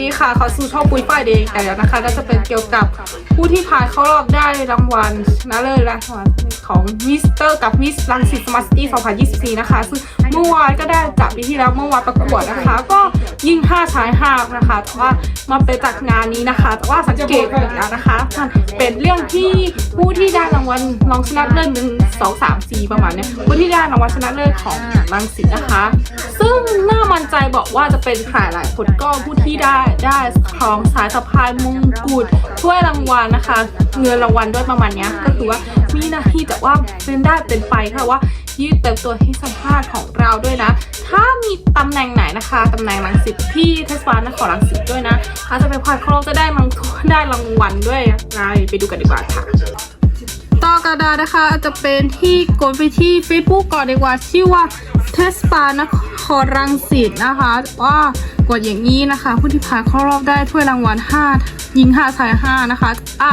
ดีค่ะขอสู่ช่องปุ้ยป้ายเดงแต่แล้วนะคะก็จะเป็นเกี่ยวกับผู้ที่ผ่านเข้ารอบได้รางวัลชนะเลิศรางวัลของมิสเตอร์กับมิสลังสิตสมาร์ตตี้2024 นะคะ ซึ่งเมื่อวานก็ได้จากปีที่แล้วเมื่อวานประกวดนะคะ ก็ยิ่ง5ชาย5นะคะ แต่ว่ามาเป็นจากงานนี้นะคะ แต่ว่าสังเกตแล้วนะคะมันเป็นเรื่องที่ผู้ที่ได้รางวัลรองชนะเลิศหนึ่งสองสามสี่ประมาณเนี้ยผู้ที่ได้รางวัลชนะเลิศของรังสิตนะคะ ซึ่งน่ามั่นใจบอกว่าจะเป็นใครหลายคนก็ผู้ที่ได้ได้ของสายสะพายมงกุฎถ้วยรางวัลนะคะ เงินรางวัลด้วยประมาณนี้ก็คือว่ามีหน้าที่แต่ว่าเป็นได้เป็นไปค่ะว่ายืดเต็มตัวให้สัมภาษณ์ของเราด้วยนะ ถ้ามีตำแหน่งไหนนะคะตำแหน่งรังสิตที่เทศบาลนครรังสิตด้วยนะถ้าจะไปพายครจะได้มังได้รางวัลด้วยอะไรไปดูกันดีกว่าค่ะต่อกระดาษนะคะจะเป็นที่กดไปที่ Facebook ก่อนดีกว่าชื่อว่าเทสปานคร รังสิตนะคะว่ากดอย่างนี้นะคะ ผู้ที่ผ่านเข้ารอบได้ถ้วยรางวัล 5 ยิง 5 ชาย 5 นะคะอะ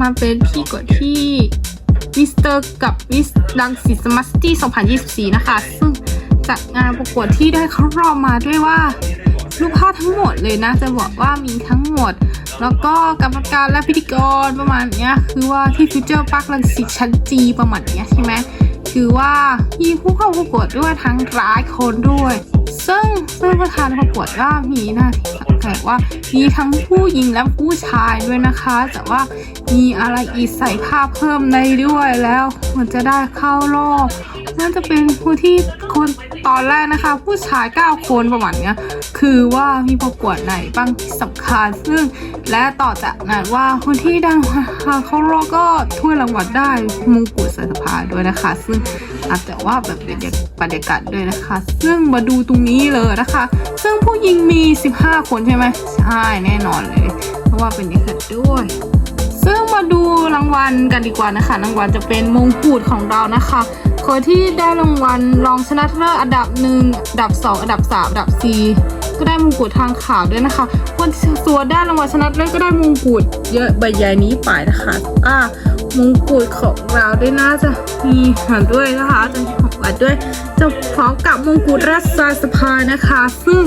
มาเป็นที่กดที่มิสเตอร์กับมิสรังสิตสมาร์ตตี้2024 นะคะ ซึ่งจากงานประกวดที่ได้เข้ารอบมาด้วยว่ารูปภาพทั้งหมดเลยนะ จะบอกว่ามีทั้งหมด แล้วก็กรรมการและพิธีกรประมาณเนี้ย คือว่าที่ฟิวเจอร์พาร์คลังสิตชั้นจีประมาณเนี้ยใช่ไหม คือว่ามีผู้เข้าประกวดด้วยทั้งร้ายคนด้วย ซึ่งซึ่งประธานประกวดก็มีหน้าที่สังเกตว่ามีทั้งผู้หญิงและผู้ชายด้วยนะคะ แต่ว่ามีอะไรอีกใส่ภาพเพิ่มในด้วยแล้ว มันจะได้เข้ารอบน่าจะเป็นผู้ที่คนตอนแรกนะคะ ผู้ชาย 9 คนประมาณเนี้ย คือว่ามีประกวดไหนบ้างที่สำคัญ ซึ่งและต่อจากนั้นว่าคนที่ได้รางเขารอก็ถ้วยรางวัลได้มงกุฎสายสพาด้วยนะคะ ซึ่งอาจจะว่าแบบบรรยากาศด้วยนะคะ ซึ่งมาดูตรงนี้เลยนะคะ ซึ่งผู้หญิงมี 15 คนใช่ไหมใช่แน่นอนเลย เพราะว่าเป็นเด็กด้วย ซึ่งมาดูรางวัลกันดีกว่านะคะรางวัลจะเป็นมงกุฎของเรานะคะคนที่ได้รางวัลรองชนะเลิศอันดับหนึ่งอันดับสองอันดับสามอันดับสี่ ก็ได้มงกุฎทางข่าวด้วยนะคะ คนส่วนได้รางวัลชนะเลิศก็ได้มงกุฎเยอะใบใหญ่นี้ไปนะคะอ่ามงกุฎของเราด้วยน่าจะมีหันด้วยนะคะจะมีของอัดด้วยจะพร้อมกับมงกุฎรัศสภานะคะ ซึ่ง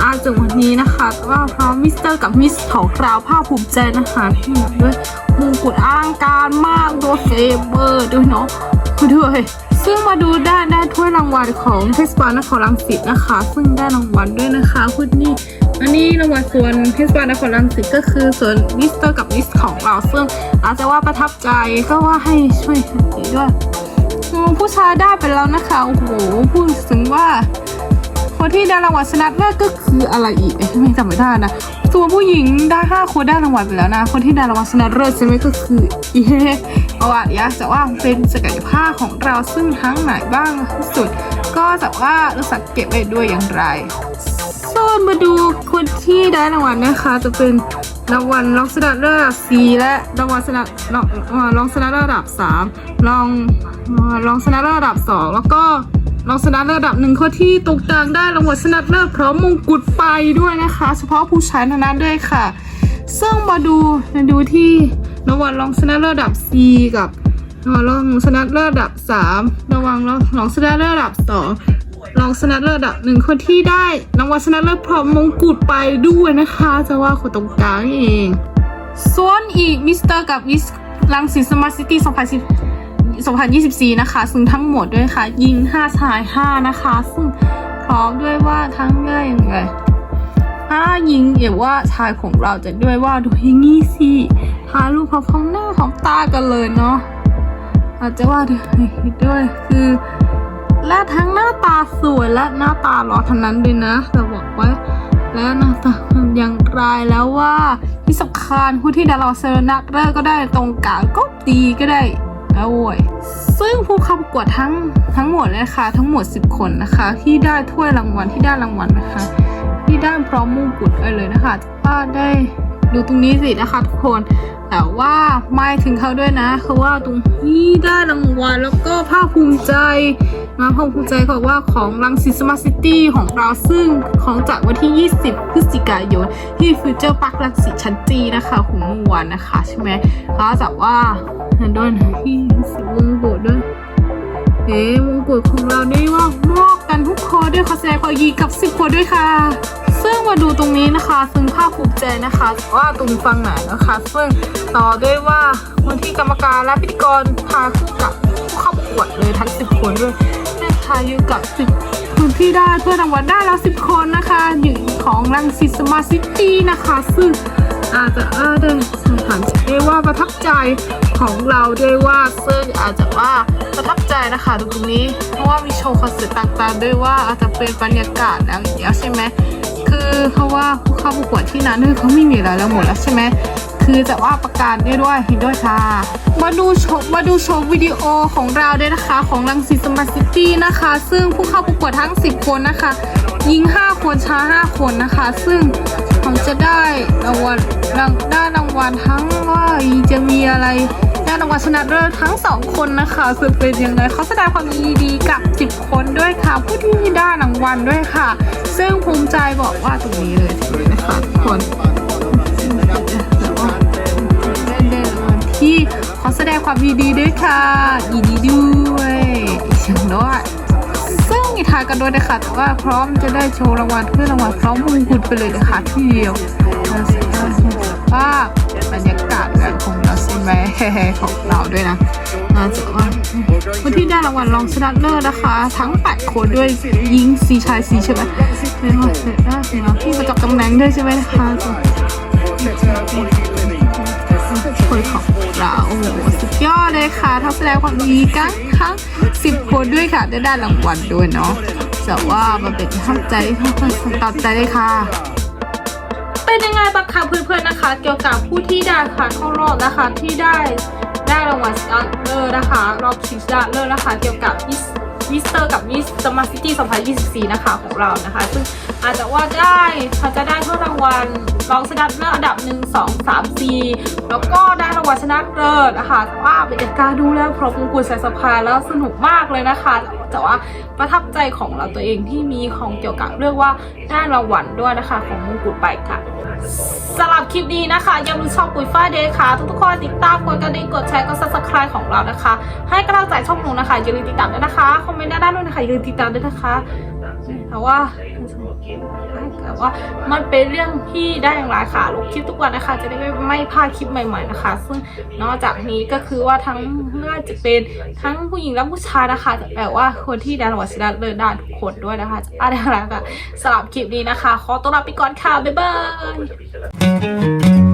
อาจากวันนี้นะคะก็พร้อมมิสเตอร์กับมิสของเราภาคภูมิใจนะคะที่ด้วยมงกุฎอลังการมากตัวเฟเบอร์ด้วยเนาะด้วย ซึ่งมาดูได้ได้ถ้วยรางวัลของเทศบาลนครรังสิตนะคะ ซึ่งได้รางวัลด้วยนะคะคุณนี่อันนี้รางวัลส่วนเทศบาลนครรังสิตก็คือส่วนมิสเตอร์กับมิสของเราซึ่งอาจจะว่าประทับใจก็ว่าให้ช่วยดีด้วยผู้ชายได้ไปแล้วนะคะโอ้โหพูดถึงว่า คนที่ได้รางวัลชนะเลิศก็คืออะไรอีกไม่จำไม่ได้นะส่วนผู้หญิงได้ห้าคนได้รางวัลไปแล้วนะ คนที่ได้รางวัลชนะเลิศใช่ไหมก็คือเอ๊ เอาอะยวแต่ว่าเป็นศักยภาพของเราซึ่งทั้งไหนบ้างที่สุด ก็จะว่าเราสังเกตไปด้วยอย่างไรส่วนมาดูคนที่ได้รางวัลนะคะ จะเป็นรางวัลรองชนะเลิศระดับ4และรางวัลชนะรองรองชนะเลิศระดับ3รองเอ่อรองชนะเลิศระดับ 2 แล้วก็รองชนะเลิศระดับหนึ่งคนที่ตกต่างได้รางวัลชนะเลิศพร้อมมงกุฎไปด้วยนะคะ เฉพาะผู้ชายเท่านั้นด้วยค่ะ ซึ่งมาดูมาดูที่ รางวัลรองชนะเลิศระดับ4กับรองชนะเลิศระดับ 3 ระวังรองชนะเลิศระดับ 2 รองชนะเลิศระดับหนึ่งคนที่ได้รางวัลชนะเลิศพร้อมมงกุฎไปด้วยนะคะ จะว่าคนตรงกลางเอง ส่วนอีกมิสเตอร์กับมิสลังสิตสมาร์ทซิตี้2024 นะคะ ซึ่งทั้งหมดด้วยค่ะ ยิง 5 ชาย 5 นะคะ ซึ่งพร้อมด้วยว่าทั้งได้ยังไงถ้ายิงเอย่าว่าชายของเราจะด้วยว่าดูอย่างงี้สิ ทารูปพร้อมหน้าพร้อมตากันเลยเนาะอาจจะว่าด้วยคือและทั้งหน้าตาสวยและหน้าตาหล่อทั้งนั้นเลยนะจะบอกไว่าและหน้าตาอย่างไรแล้วว่าที่สำคัญผู้ที่ดาราเซอร์นักเลิกก็ได้ตรงกลางก็ดีก็ได้ด้วยซึ่งผู้เข้าประกวดทั้งทั้งหมดเลยนะคะทั้งหมด 10 คนนะคะ ที่ได้ถ้วยรางวัลที่ได้รางวัลนะคะ ที่ได้พร้อมมงกุฎไปเลยนะคะว่าได้ ดูตรงนี้สินะคะทุกคน แต่ว่าไม่ถึงเขาด้วยนะคือว่าตรงนี้ได้รางวัลแล้วก็ภาคภูมิใจนะภาคภูมิใจเขาว่าของรังสิตสมาร์ทซิตี้ของเราซึ่งของจากวันที่ 20 พฤศจิกายน ที่ฟิวเจอร์พาร์ครังสิตชั้นจีนะคะของเมื่อวานนะคะใช่ไหมเขาจะว่าด้วยที่สิมงกุฎด้วยเอ๊มงกุฎของเราได้ว่ามอบกันทุกคนด้วยขอแสดงความยินดีกับสิบคนด้วยค่ะ มาดูตรงนี้นะคะ ซึ่งภาคภูมิใจนะคะว่าตรงฟังไหนนะคะ ซึ่งต่อด้วยว่าวันที่กรรมการและพิธีกรพาคู่กับผู้เข้าประกวดเลยทั้ง 10 คนด้วยนะคะอยู่กับ 10คนที่ได้เพื่อรางวัลได้แล้ว 10 คนนะคะอยู่ของรังสิตสมาร์ทซิตี้นะคะ ซึ่งอาจจะเออได้สัมผัสได้ว่าประทับใจ ของเราด้วยว่าซึ่งอาจจะว่าประทับใจนะคะตรงนี้ เพราะว่ามีโชว์คอนเสิร์ตต่างๆ ด้วยว่าอาจจะเป็นบรรยากาศแล้วอย่างเงี้ยใช่ไหมคือเพราว่าผู้เข้าประกวดที่นั้นคือเขาไม่มีอะไรแล้วหมดแล้วใช่ไหมคือจะว่าประกาศได้ด้วยเห็นด้วยค่ะ มาดูชว์มาดูชว์วิดีโอของเราด้วยนะคะ ของรังสิตสมาร์ทซิตี้นะคะ ซึ่งผู้เข้าประกวดทั้ง 10 คนนะคะหญิง 5 คนชา5 คนนะคะ ซึ่งผมจะได้รางวัลได้รางวัลทั้งว่าจะมีอะไร ได้รางวัลชนะเลิศทั้ง 2 คนนะคะซึ่งเป็นยังไงเขาแสดงความยินดีกับ 10 คนด้วยค่ะ ผู้ที่ได้รางวัลด้วยค่ะ ซึ่งภูมิใจบอกว่าตรงนี้เลยนะคะทุกคนแต่ว่าที่ขอแสดงความยินดีด้วยค่ะยินดีด้วยเชียงด้วยซึ่งมีทายกันด้วยนะคะแต่ว่าพร้อมจะได้โชว์รางวัลเพื่อรางวัลพร้อมมงกุฎไปเลยนะคะที่เดียวเราามารถเห็นภาพบรรยากาศแบบของเราใช่ไหมของเราด้วยนะน่าจะว่าคนที่ได้รางวัลรองชนะเลิศนะคะ ทั้ง 8 คนด้วยหญิงสีชายสีใช่ไหมเป็นว่าเสร็จแล้วสิเนาะที่ประจำตำแหน่งด้วยใช่ไหมคะคนของเราโอ้โหสุดยอดเลยค่ะทัแสดงความดีกันทั้งสิบคนด้วยค่ะ ได้ได้รางวัลด้วยเนาะแต่ว่ามันเป็นประทับใจที่ค่อนข้างตัดใจเลยค่ะ เป็นยังไงบ้างคะเพื่อนๆนะคะ เกี่ยวกับผู้ที่ได้ค่ะเข้ารอบนะคะที่ได้ได้รางวัลสตาร์เลอร์นะคะรอบชิงชนะเลิศนะคะเกี่ยวกับ มิสเตอร์กับมิสสมาร์ซิตี้2024 นะคะของเรานะคะ ซึ่งอาจจะว่าได้เขาจะได้ถ้วรางวัลรองชนะเลิศอันดับ 1 2 3 4 แล้วก็ได้รางวัลชนะเลิศนะคะแต่ว่าบรรยากาศดูแล้วพร้อมมงกุฎใส่สะพายแล้วสนุกมากเลยนะคะ แต่ว่าประทับใจของเราตัวเองที่มีของเกี่ยวกับเรื่องว่าได้รางวัลด้วยนะคะของมงกุฎไปค่ะ สำหรับคลิปนี้นะคะอย่าลืมช่องปุ๋ยฝ้ายเดย์ค่ะ ทุกๆคนติดตามกดกระดิ่งกดแชร์กด subscribe ของเรานะคะ ให้กำลังใจช่องหนูนะคะอย่าลืมติดตามด้วยนะคะ คอมเมนต์ด้านล่างด้วยนะคะอย่าลืมติดตามด้วยนะคะแต่ว่า แต่ว่ามันเป็นเรื่องที่ได้อย่างไรค่ะลงคลิปทุกวันนะคะ จะได้ไม่ไม่พลาดคลิปใหม่ ๆนะคะ ซึ่งนอกจากนี้ก็คือว่าทั้งน่าจะเป็นทั้งผู้หญิงและผู้ชายนะคะแต่แบบว่าคนที่ด้รางวัลชระเลิศได้ทุกคนด้วยนะคะจะอะไรค่ะสำหรับคลิปนี้นะคะ ขอตัวลาไปก่อนค่ะบ๊ายบาย